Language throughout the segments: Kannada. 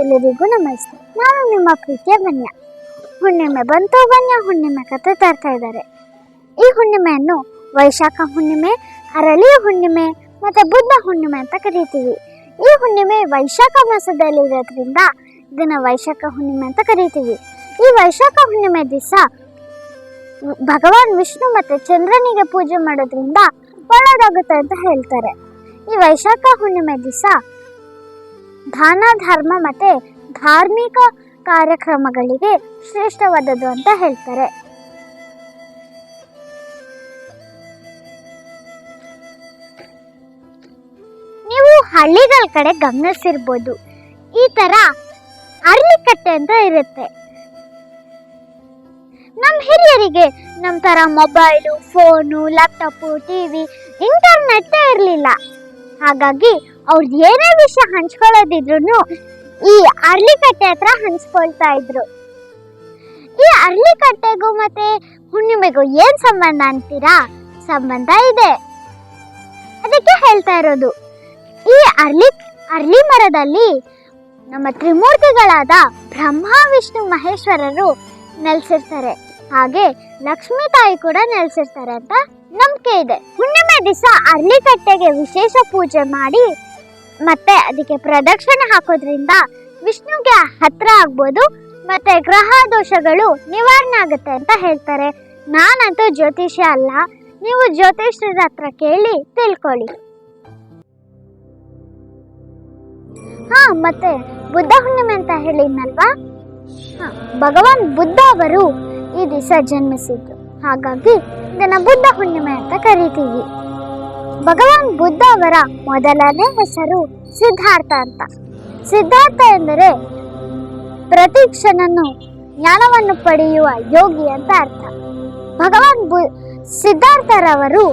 ಎಲ್ಲರಿಗೂ ನಮಸ್ತೆ. ನಾನು ನಿಮ್ಮ ಪ್ರೀತಿಯ ಬನ್ಯ. ಹುಣ್ಣಿಮೆ ಬಂತು, ಬನ್ಯ ಹುಣ್ಣಿಮೆ ಕತೆ ತರ್ತಾ ಇದ್ದಾರೆ. ಈ ಹುಣ್ಣಿಮೆಯನ್ನು ವೈಶಾಖ ಹುಣ್ಣಿಮೆ ಅರಳಿ ಹುಣ್ಣಿಮೆ ಮತ್ತು ಬುದ್ಧ ಹುಣ್ಣಿಮೆ ಅಂತ ಕರೀತೀವಿ. ಈ ಹುಣ್ಣಿಮೆ ವೈಶಾಖ ಮಾಸದಲ್ಲಿ ಇರೋದ್ರಿಂದ ಇದನ್ನು ವೈಶಾಖ ಹುಣ್ಣಿಮೆ ಅಂತ ಕರೀತೀವಿ. ಈ ವೈಶಾಖ ಹುಣ್ಣಿಮೆ ದಿವಸ ಭಗವಾನ್ ವಿಷ್ಣು ಮತ್ತು ಚಂದ್ರನಿಗೆ ಪೂಜೆ ಮಾಡೋದ್ರಿಂದ ಒಳ್ಳೆಯದಾಗುತ್ತೆ ಅಂತ ಹೇಳ್ತಾರೆ. ಈ ವೈಶಾಖ ಹುಣ್ಣಿಮೆ ದಿವಸ ದಾನ, ಧರ್ಮ ಮತ್ತೆ ಧಾರ್ಮಿಕ ಕಾರ್ಯಕ್ರಮಗಳಿಗೆ ಶ್ರೇಷ್ಠವಾದದ್ದು ಅಂತ ಹೇಳ್ತಾರೆ. ನೀವು ಹಳ್ಳಿಗಳ ಕಡೆ ಗಮನಿಸಿರ್ಬೋದು. ಈ ತರ ಅರ್ಲಿಕಟ್ಟೆ ಅಂತ ಇರುತ್ತೆ. ನಮ್ಮ ಹಿರಿಯರಿಗೆ ನಮ್ಮ ತರ mobile, phone laptop TV internet ಇರಲಿಲ್ಲ. ಹಾಗಾಗಿ ಅವ್ರದ್ದು ಏನೇ ವಿಷಯ ಹಂಚ್ಕೊಳ್ಳೋದಿದ್ರು ಈ ಅರ್ಲಿಕಟ್ಟೆ ಹತ್ರ ಹಂಚ್ಕೊಳ್ತಾ ಇದ್ರು. ಈ ಅರ್ಲಿಕಟ್ಟೆಗೂ ಮತ್ತೆ ಹುಣ್ಣಿಮೆಗೂ ಏನ್ ಸಂಬಂಧ ಅಂತೀರಾ? ಸಂಬಂಧ ಇದೆ. ಅದಕ್ಕೆ ಹೇಳ್ತಾ ಇರೋದು. ಈ ಅರ್ಲಿ ಅರ್ಲಿ ಮರದಲ್ಲಿ ನಮ್ಮ ತ್ರಿಮೂರ್ತಿಗಳಾದ ಬ್ರಹ್ಮ, ವಿಷ್ಣು, ಮಹೇಶ್ವರರು ನೆಲೆಸಿರ್ತಾರೆ. ಹಾಗೆ ಲಕ್ಷ್ಮೀ ತಾಯಿ ಕೂಡ ನೆಲೆಸಿರ್ತಾರೆ ಅಂತ ನಂಬಿಕೆ ಇದೆ. ಹುಣ್ಣಿಮೆ ದಿವಸ ಅರ್ಲಿಕಟ್ಟೆಗೆ ವಿಶೇಷ ಪೂಜೆ ಮಾಡಿ ಮತ್ತೆ ಅದಕ್ಕೆ ಪ್ರದಕ್ಷಿಣೆ ಹಾಕೋದ್ರಿಂದ ವಿಷ್ಣುಗೆ ಹತ್ರ ಆಗ್ಬೋದು ಮತ್ತೆ ಗ್ರಹ ದೋಷಗಳು ನಿವಾರಣೆ ಆಗುತ್ತೆ ಅಂತ ಹೇಳ್ತಾರೆ. ನಾನಂತೂ ಜ್ಯೋತಿಷಿ ಅಲ್ಲ ನೀವು ಜ್ಯೋತಿಷ್ಯರ ಹತ್ರ ಕೇಳಿ ತಿಳ್ಕೊಳ್ಳಿ. ಹಾ ಮತ್ತೆ ಬುದ್ಧ ಹುಣ್ಣಿಮೆ ಅಂತ ಹೇಳಿದ್ನಲ್ವಾ? ಹಾ, ಭಗವಾನ್ ಬುದ್ಧ ಅವರು ಈ ದಿವಸ ಜನ್ಮಿಸಿದ್ರು ಹಾಗಾಗಿ ಇದನ್ನ ಬುದ್ಧ ಹುಣ್ಣಿಮೆ ಅಂತ ಕರಿತೀವಿ. ಭಗವಾನ್ ಬುದ್ಧ ಅವರ ಮೊದಲನೇ ಹೆಸರು ಸಿದ್ಧಾರ್ಥ ಅಂತ. ಸಿದ್ಧಾರ್ಥ ಎಂದರೆ ಪ್ರತಿ ಕ್ಷಣನು ಜ್ಞಾನವನ್ನು ಪಡೆಯುವ ಯೋಗಿ ಅಂತ ಅರ್ಥ. ಭಗವಾನ್ ಬು, ಸಿದ್ಧಾರ್ಥರವರು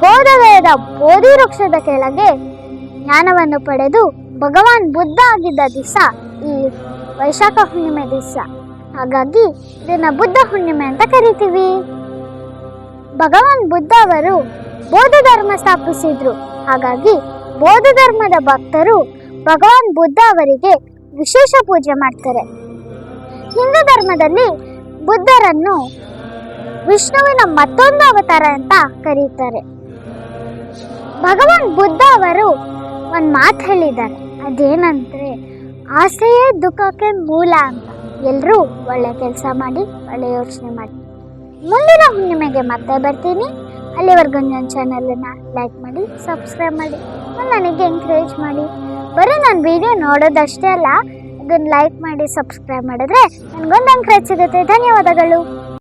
ಬೋಧವೇದ ಬೋಧಿ ವೃಕ್ಷದ ಕೆಳಗೆ ಜ್ಞಾನವನ್ನು ಪಡೆದು ಭಗವಾನ್ ಬುದ್ಧ ಆಗಿದ್ದ ದಿವಸ ಈ ವೈಶಾಖ ಹುಣ್ಣಿಮೆ ದಿವಸ. ಹಾಗಾಗಿ ಇದನ್ನ ಬುದ್ಧ ಹುಣ್ಣಿಮೆ ಅಂತ ಕರಿತೀವಿ. ಭಗವಾನ್ ಬುದ್ಧ ಅವರು ಬೌದ್ಧ ಧರ್ಮ ಸ್ಥಾಪಿಸಿದ್ರು. ಹಾಗಾಗಿ ಬೌದ್ಧ ಧರ್ಮದ ಭಕ್ತರು ಭಗವಾನ್ ಬುದ್ಧ ಅವರಿಗೆ ವಿಶೇಷ ಪೂಜೆ ಮಾಡ್ತಾರೆ. ಹಿಂದೂ ಧರ್ಮದಲ್ಲಿ ಬುದ್ಧರನ್ನು ವಿಷ್ಣುವಿನ ಮತ್ತೊಂದು ಅವತಾರ ಅಂತ ಕರೀತಾರೆ. ಭಗವಾನ್ ಬುದ್ಧ ಅವರು ಒಂದು ಮಾತು ಹೇಳಿದ್ದಾರೆ. ಅದೇನಂದ್ರೆ, ಆಸೆಯೇ ದುಃಖಕ್ಕೆ ಮೂಲ ಅಂತ. ಎಲ್ಲರೂ ಒಳ್ಳೆ ಕೆಲಸ ಮಾಡಿ, ಒಳ್ಳೆ ಯೋಚನೆ ಮಾಡಿ. ಮುಂದಿನ ಹುಣ್ಣಿಮೆಗೆ ಮತ್ತೆ ಬರ್ತೀನಿ. ಅಲ್ಲಿವರೆಗೂ ನನ್ನ ಚಾನಲನ್ನು ಲೈಕ್ ಮಾಡಿ ಸಬ್ಸ್ಕ್ರೈಬ್ ಮಾಡಿ ನನಗೆ ಎಂಕರೇಜ್ ಮಾಡಿ. ಬರೀ ನನ್ನ ವಿಡಿಯೋ ನೋಡೋದಷ್ಟೇ ಅಲ್ಲ, ಅದನ್ನು ಲೈಕ್ ಮಾಡಿ ಸಬ್ಸ್ಕ್ರೈಬ್ ಮಾಡಿದ್ರೆ ನನಗೊಂದು ಎಂಕರೇಜ್ ಸಿಗುತ್ತೆ. ಧನ್ಯವಾದಗಳು.